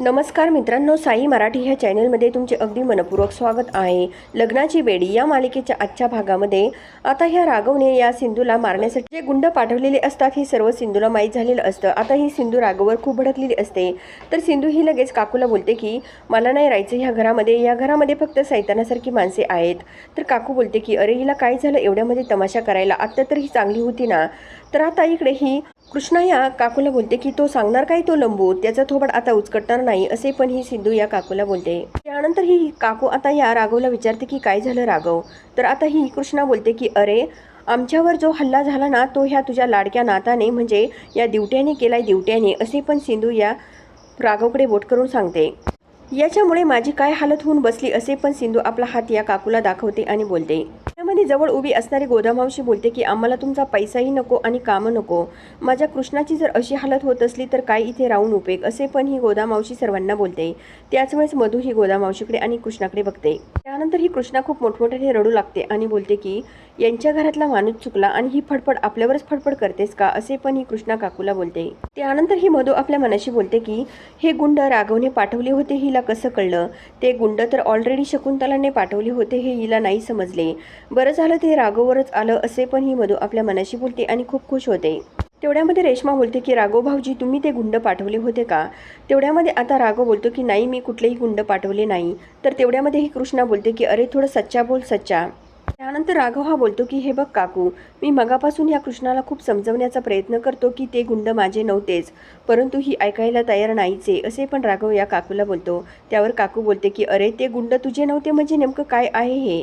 नमस्कार मित्रांनो साई मराठी ह्या चॅनलमध्ये तुमचे अगदी मनपूर्वक स्वागत आहे. लग्नाची बेडी या मालिकेच्या आजच्या भागामध्ये आता ह्या राघवने या सिंधूला मारण्यासाठी जे गुंड पाठवलेले असतात हे सर्व सिंधूला माहीत झालेलं असतं. आता ही सिंधू राघववर खूप भडकलेली असते. तर सिंधू ही लगेच काकूला बोलते की मला नाही राहायचं ह्या घरामध्ये. या घरामध्ये फक्त सैतानासारखी माणसे आहेत. तर काकू बोलते की अरे हिला काय झालं? एवढ्यामध्ये तमाशा करायला. आत्ता तर ही चांगली होती ना. तर आता इकडे ही कृष्णा या काकूला बोलते की तो सांगणार काय तो लंबू? त्याचा थोबड आता उचकटणार नाही असे पण ही सिद्धू या काकूला बोलते. त्यानंतर ही काकू आता या राघवला विचारते की काय झालं राघव? तर आता ही कृष्णा बोलते की अरे आमच्यावर जो हल्ला झाला ना तो ह्या तुझ्या लाडक्या नाताने म्हणजे या दिवट्याने केलाय दिवट्याने असे पण सिंधू या राघवकडे बोट करून सांगते. याच्यामुळे माझी काय हालत होऊन बसली असे पण सिंधू आपला हात या काकूला दाखवते आणि बोलते. मी जवळ उभी असणारी गोदामावशी बोलते की आम्हाला तुमचा पैसाही नको आणि कामं नको. माझ्या कृष्णाची जर अशी हालत होत असली तर काय इथे राहून उपयोग असे पण ही गोदामावशी सर्वांना बोलते. त्याच वेळेस मधू ही गोदामावशीकडे आणि कृष्णाकडे बघते. त्यानंतर ही कृष्णा खूप मोठमोठ्याने रडू लागते आणि बोलते की यांच्या घरातला माणूस चुकला आणि ही फडफड आपल्यावरच फडफड करतेस का? असे पण ही कृष्णा काकूला बोलते. त्यानंतर ही मधू आपल्या मनाशी बोलते की हे गुंड राघवने पाठवले होते हिला कसं कळलं? ते गुंड तर ऑलरेडी शकुंतलाने पाठवले होते हे हिला नाही समजले. बरं झालं ते राघववरच आलं असे पण ही मधू आपल्या मनाशी बोलते आणि खूप खुश होते. तेवढ्यामध्ये रेश्मा बोलते की राघव भाऊजी तुम्ही ते गुंड पाठवले होते का? तेवढ्यामध्ये आता राघव बोलतो की नाही मी कुठलेही गुंड पाठवले नाही. तर तेवढ्यामध्ये ही कृष्णा बोलते की अरे थोडं सच्चा बोल सच्चा. त्यानंतर राघव हा बोलतो की हे बघ काकू मी मगापासून या कृष्णाला खूप समजवण्याचा प्रयत्न करतो की ते गुंड माझे नव्हतेच परंतु ही ऐकायला तयार नाहीचे असे पण राघव या काकूला बोलतो. त्यावर काकू बोलते की अरे ते गुंड तुझे नव्हते म्हणजे नेमकं काय आहे हे?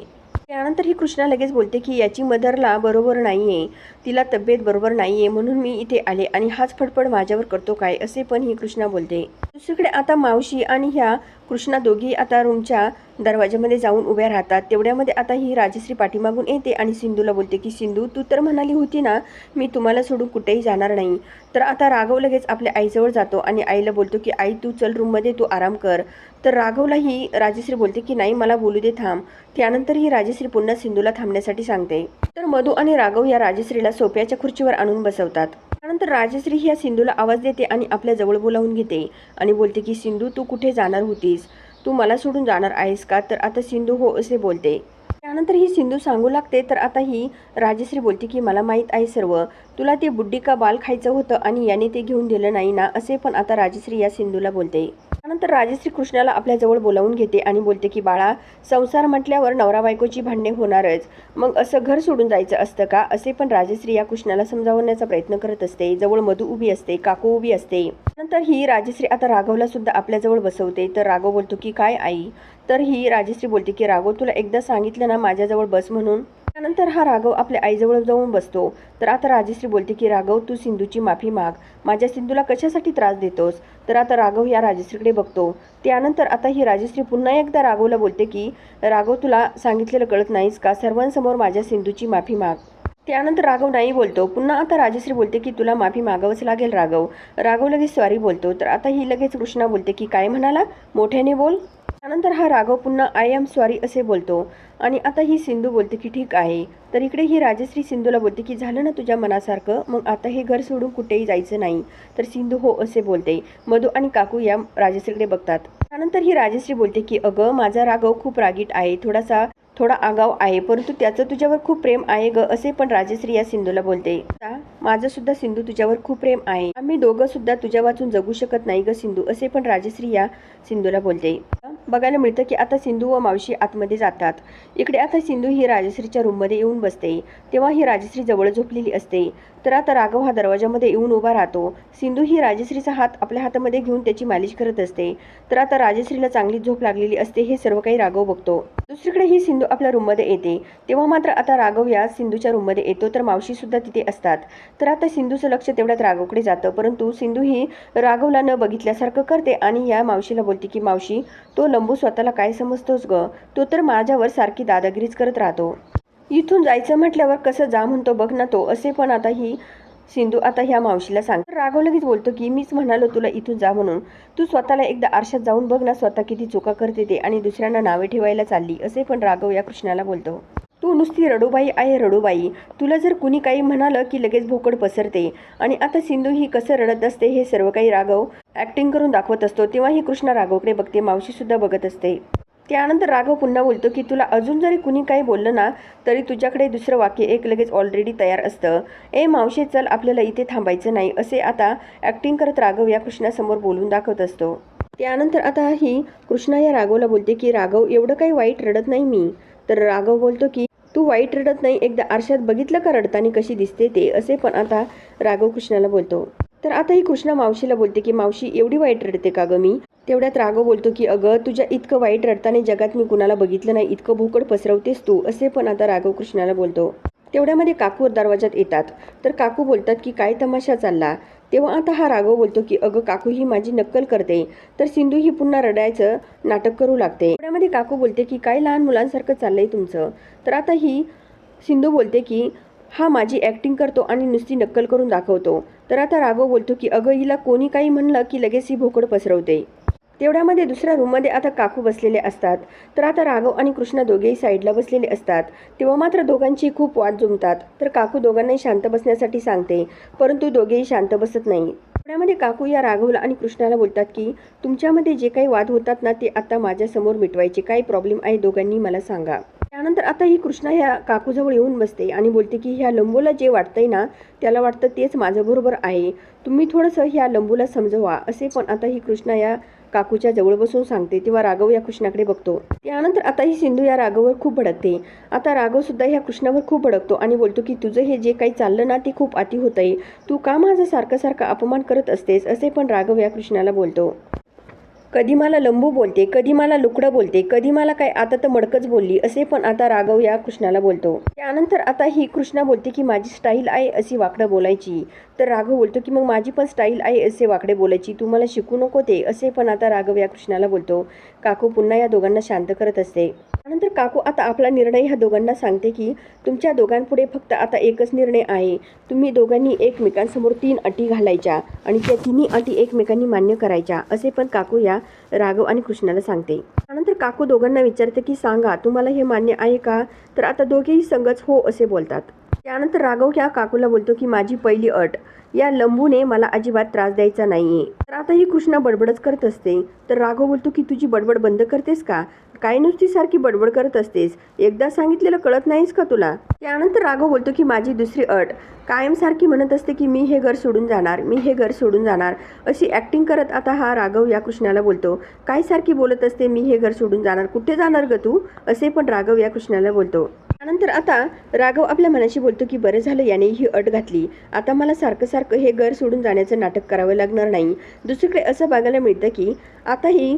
त्यानंतर ही कृष्णा लगेच बोलते की याची मदरला बरोबर नाही आहे तिला तब्येत बरोबर नाही आहे म्हणून मी इथे आले आणि हाच फडफड माझ्यावर करतो काय? असे पण ही कृष्णा बोलते. दुसरीकडे आता मावशी आणि ह्या कृष्णा दोघी आता रूमच्या दरवाज्यामध्ये जाऊन उभ्या राहतात. तेवढ्यामध्ये आता ही राजश्री पाठीमागून येते आणि सिंधूला बोलते की सिंधू तू तर म्हणाली होती ना मी तुम्हाला सोडून कुठेही जाणार नाही. तर आता राघव लगेच आपल्या आईजवळ जातो आणि आईला बोलतो की आई तू चल रूममध्ये तू आराम कर. तर राघवलाही राजेश्री राजश्री बोलते की नाही मला बोलू दे थांब. त्यानंतर ही राजश्री पुन्हा सिंधूला थांबण्यासाठी सांगते. तर मधू आणि राघव या राजश्रीला सोप्याच्या खुर्चीवर आणून बसवतात. त्यानंतर राजश्री ही या सिंधूला आवाज देते आणि आपल्या जवळ बोलावून घेते आणि बोलते की सिंधू तू कुठे जाणार होतीस? तू मला सोडून जाणार आहेस का? तर आता सिंधू हो असे बोलते. त्यानंतर ही सिंधू सांगू लागते तर आता ही राजश्री बोलते की मला माहीत आहे सर्व. तुला ते बुड्डी का बाल खायचं होतं आणि याने ते घेऊन दिलं नाही ना? असे पण आता राजश्री या सिंधूला बोलते. त्यानंतर राजश्री कृष्णाला आपल्याजवळ बोलावून घेते आणि बोलते की बाळा संसार म्हटल्यावर नवरा बायकोची भांडणे होणारच. मग असं घर सोडून जायचं असतं का? असे पण राजश्री या कृष्णाला समजावण्याचा प्रयत्न करत असते. जवळ मधू उभी असते काकू उभी असते. नंतर ही राजश्री आता राघवला सुद्धा आपल्याजवळ बसवते. तर राघव बोलतो की काय आई? तर ही राजश्री बोलते की राघव तुला एकदा सांगितलं ना माझ्याजवळ बस म्हणून? त्यानंतर हा राघव आपल्या आईजवळ जाऊन बसतो. तर आता राजश्री बोलते की राघव तू सिंधूची माफी माग. माझ्या सिंधूला कशासाठी त्रास देतोस? तर आता राघव या राजश्रीकडे बघतो. त्यानंतर आता ही राजश्री पुन्हा एकदा राघवला बोलते की राघव तुला सांगितलेलं कळत नाहीस का? सर्वांसमोर माझ्या सिंधूची माफी माग. त्यानंतर राघव नाही बोलतो. पुन्हा आता राजश्री बोलते की तुला माफी मागावंच लागेल राघव. राघव लगेच स्वारी बोलतो. तर आता ही लगेच कृष्णा बोलते की काय म्हणाला? मोठ्याने बोल. त्यानंतर हा राघव पुन्हा आय एम सॉरी असे बोलतो. आणि आता ही सिंधू बोलते की ठीक आहे. तर इकडे ही राजश्री सिंधूला बोलते की झालं ना तुझ्या मनासारखं? मग आता हे घर सोडून कुठेही जायचं नाही. तर सिंधू हो असे बोलते. मधू आणि काकू या राजश्रीकडे बघतात. त्यानंतर ही राजश्री बोलते की अगं माझा राघव खूप रागीट आहे. थोडासा थोडा आगाव आहे. परंतु त्याचं तुझ्यावर खूप प्रेम आहे ग असे पण राजश्री या सिंधूला बोलते. माझं सुद्धा सिंधू तुझ्यावर खूप प्रेम आहे. आम्ही दोघं सुद्धा तुझ्या वाचून जगू शकत नाही ग सिंधू असे पण राजश्री या सिंधूला बोलते. बघायला मिळतं की आता सिंधू व मावशी आतमध्ये जातात. इकडे आता सिंधू ही राजश्रीच्या रूममध्ये येऊन बसते. तेव्हा ही राजश्री जवळ झोपलेली असते. तर आता राघव हा दरवाजामध्ये येऊन उभा राहतो. सिंधू ही राजश्रीचा हात आपल्या हातामध्ये घेऊन त्याची मालिश करत असते. तर आता राजश्रीला चांगली झोप लागलेली असते हे सर्व काही राघव बघतो. दुसरीकडे ही सिंधू आपल्या रूममध्ये येते. तेव्हा मात्र आता राघव या सिंधूच्या रूममध्ये येतो तर मावशीसुद्धा तिथे असतात. तर आता सिंधूचं लक्ष तेवढ्यात राघवकडे जातं परंतु सिंधू ही राघवला न बघितल्यासारखं करते आणि या मावशीला बोलते की मावशी तो लंबू स्वतःला काय समजतोस ग? तो तर माझ्यावर सारखी दादागिरीच करत राहतो. इथून जायचं म्हटल्यावर कसं जा म्हणतो बघ ना तो असे पण आता ही सिंधू आता ह्या मावशीला सांग. राघव लगेच बोलतो की मीच म्हणालो तुला इथून जा म्हणून. तू स्वतःला एकदा आरशात जाऊन बघ ना स्वतः किती चुका करते ते आणि दुसऱ्यांना नावे ठेवायला चालली असे पण राघव या कृष्णाला बोलतो. तू नुसती रडूबाई आहे रडूबाई. तुला जर कुणी काही म्हणालं की लगेच भोकड पसरते आणि आता सिंधू ही कसं रडत असते हे सर्व काही राघव ॲक्टिंग करून दाखवत असतो तेव्हा ही कृष्णा राघवकडे बघते मावशीसुद्धा बघत असते. त्यानंतर राघव पुन्हा बोलतो की तुला अजून जरी कुणी काही बोललं ना तरी तुझ्याकडे दुसरं वाक्य एक लगेच ऑलरेडी तयार असतं. ए मावशी चल आपल्याला इथे थांबायचं नाही असे आता ॲक्टिंग करत राघव या कृष्णासमोर बोलून दाखवत असतो. त्यानंतर आता ही कृष्णा या राघवला बोलते की राघव एवढं काही वाईट रडत नाही मी. तर राघव बोलतो की तू वाईट रडत नाही एकदा आरशात बघितलं का रडताना कशी दिसते ते? असे पण आता राघव कृष्णाला बोलतो. तर आता ही कृष्णा मावशीला बोलते की मावशी एवढी वाईट रडते का ग मी? तेवढ्यात राघव बोलतो की अगं तुझ्या इतकं वाईट रडताना जगात मी कुणाला बघितलं नाही इतकं भोकड पसरवतेस तू असे पण आता राघव कृष्णाला बोलतो. तेवढ्यामध्ये काकू दरवाजात येतात. तर काकू बोलतात की काय तमाशा चालला? तेव्हा आता हा राघव बोलतो की अगं काकू ही माझी नक्कल करते. तर सिंधू ही पुन्हा रडायचं नाटक करू लागते. तेवढ्यामध्ये काकू बोलते की काय लहान मुलांसारखं चाललंय तुमचं? तर आता ही सिंधू बोलते की हा माझी ॲक्टिंग करतो आणि नुसती नक्कल करून दाखवतो. तर आता राघव बोलतो की अगं हिला कोणी काही म्हणलं की लगेच ही भोकड पसरवते. तेवढ्यामध्ये दुसऱ्या रूममध्ये आता काकू बसलेले असतात. तर आता राघव आणि कृष्णा दोघेही साईडला बसलेले असतात. तेव्हा मात्र दोघांची खूप वाद जुमतात. तर काकू दोघांनाही शांत बसण्यासाठी सांगते. परंतु दोघेही शांत बसत नाही. तेवढ्यामध्ये काकू या राघवला आणि कृष्णाला बोलतात की तुमच्यामध्ये जे काही वाद होतात ना ते आता माझ्यासमोर मिटवायचे. काय प्रॉब्लेम आहे दोघांनी मला सांगा. त्यानंतर आता ही कृष्णा ह्या काकूजवळ येऊन बसते आणि बोलते की ह्या लंबूला जे वाटतंय ना त्याला वाटतं तेच माझं बरोबर आहे. तुम्ही थोडंसं ह्या लंबूला समजवा. असे पण आता ही कृष्णा या काकूच्या जवळ बसून सांगते तेव्हा राघव या कृष्णाकडे बघतो. त्यानंतर आता ही सिंधू या राघववर खूप भडकते. आता राघव सुद्धा ह्या कृष्णावर खूप भडकतो आणि बोलतो की तुझं हे जे काही चाललं ना ते खूप अति होतंय. तू का माझा सारखं सारखं अपमान करत असतेस? असे पण राघव या कृष्णाला बोलतो. कधी मला लंबू बोलते कधी मला लुकडं बोलते कधी मला काय आता तर मडकच बोलली असे पण आता राघव या कृष्णाला बोलतो. त्यानंतर आता ही कृष्णा बोलते की माझी स्टाईल आहे अशी वाकडं बोलायची. तर राघव बोलतो की मग माझी पण स्टाईल आहे असे वाकडे बोलायची तू मला शिकू नको ते असे पण आता राघव या कृष्णाला बोलतो. काकू पुन्हा या दोघांना शांत करत असते. त्यानंतर काकू आता आपला निर्णय ह्या दोघांना सांगते की तुमच्या दोघांपुढे फक्त आता एकच निर्णय आहे. तुम्ही दोघांनी एकमेकांसमोर तीन अटी घालायच्या आणि त्या तिन्ही अटी एकमेकांनी मान्य करायच्या असे पण काकू या राघव आणि कृष्णाला सांगते. त्यानंतर काकू दोघांना विचारते की सांगा तुम्हाला हे मान्य आहे का? तर आता दोघेही संगच हो असे बोलतात. त्यानंतर राघव ह्या काकूला बोलतो की माझी पहिली अट. या लंबूने मला अजिबात त्रास द्यायचा नाहीये. तर आता ही कृष्णा बडबडच करत असते. तर राघव बोलतो की तुझी बडबड बंद करतेस का? काय नुसती सारखी बडबड करत असतेस? एकदा सांगितलेलं कळत नाहीस का तुला? त्यानंतर राघव बोलतो की माझी दुसरी अट. कायम सारखी म्हणत असते की मी हे घर सोडून जाणार मी हे घर सोडून जाणार. अशी ॲक्टिंग करत आता हा राघव या कृष्णाला बोलतो. काय सारखी बोलत असते मी हे घर सोडून जाणार. कुठे जाणार ग तू? असे पण राघव या कृष्णाला बोलतो. त्यानंतर आता राघव आपल्या मनाशी बोलतो की बरं झालं याने ही अट घातली. आता मला सारखं सारखं हे घर सोडून जाण्याचं नाटक करावं लागणार नाही. दुसरीकडे असं बघायला मिळतं की आता ही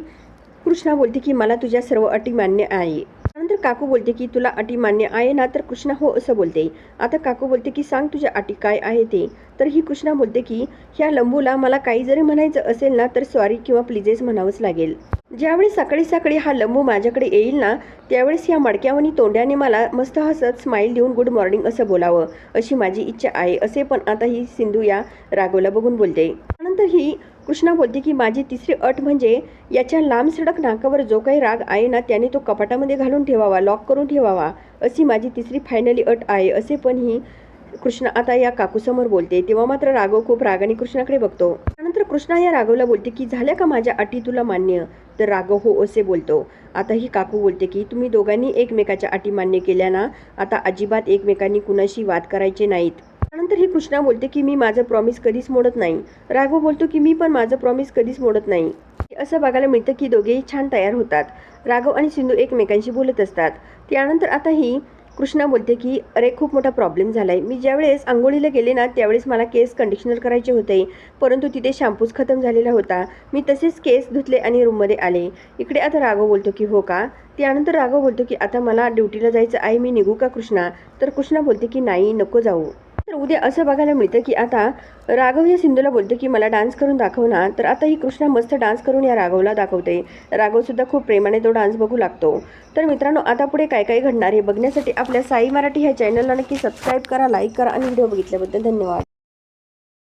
कृष्णा बोलते की मला तुझ्या सर्व अटी मान्य आहे. त्यानंतर काकू बोलते की तुला अटी मान्य आहे ना तर कृष्णा हो असं बोलते. आता काकू बोलते की सांग तुझ्या अटी काय आहे ते. तर ही कृष्णा बोलते की ह्या लंबूला मला काही जरी म्हणायचं असेल ना तर सॉरी किंवा प्लीजेस म्हणावंच लागेल. ज्यावेळी सकाळी सकाळी हा लंबू माझ्याकडे येईल ना त्यावेळेस ह्या मडक्यावनी तोंड्याने मला मस्त हसत स्माईल देऊन गुड मॉर्निंग असं बोलावं. अशी माझी इच्छा आहे असे पण आता ही सिंधू या राघवला बघून बोलते. त्यानंतर ही कृष्णा बोलते की माझी तिसरी अट म्हणजे याच्या लांब सडक नाकावर जो काही राग आहे ना त्याने तो कपाटामध्ये घालून ठेवावा लॉक करून ठेवावा अशी माझी तिसरी फायनली अट आहे असे पण ही कृष्णा आता या काकूसमोर बोलते. तेव्हा मात्र राघव खूप रागाने कृष्णाकडे बघतो. त्यानंतर कृष्णा या राघवला बोलते की झाल्या का माझ्या अटी तुला मान्य? तर राघव हो असे बोलतो. आता ही काकू बोलते की तुम्ही दोघांनी एकमेकाच्या अटी मान्य केल्या ना? आता अजिबात एकमेकांनी कुणाशी वाद करायचे नाहीत. त्यानंतर ही कृष्णा बोलते की मी माझं प्रॉमिस कधीच मोडत नाही. राघव बोलतो की मी पण माझं प्रॉमिस कधीच मोडत नाही. असं बघायला मिळतं की दोघेही छान तयार होतात. राघव आणि सिंधू एकमेकांशी बोलत असतात. त्यानंतर आता ही कृष्णा बोलते की अरे खूप मोठा प्रॉब्लेम झाला आहे मी ज्यावेळेस आंघोळीला गेले ना त्यावेळेस मला केस कंडिशनर करायचे होते. परंतु तिथे शॅम्पूज खतम झालेला होता. मी तसेच केस धुतले आणि रूममध्ये आले. इकडे आता राघव बोलतो की हो का? त्यानंतर राघव बोलतो की आता मला ड्युटीला जायचं आहे. मी निघू का कृष्णा? तर कृष्णा बोलते की नाही नको जाऊ. तर उद्या असं बघायला मिळतं की आता राघव या सिंधूला बोलतो की मला डान्स करून दाखव ना तर आता ही कृष्णा मस्त डान्स करून या राघवला दाखवते. राघवसुद्धा खूप प्रेमाने तो डान्स बघू लागतो. तर मित्रांनो आता पुढे काय काय घडणार हे बघण्यासाठी आपल्या साई मराठी ह्या चॅनलला नक्की सबस्क्राईब करा लाईक करा आणि व्हिडिओ बघितल्याबद्दल धन्यवाद.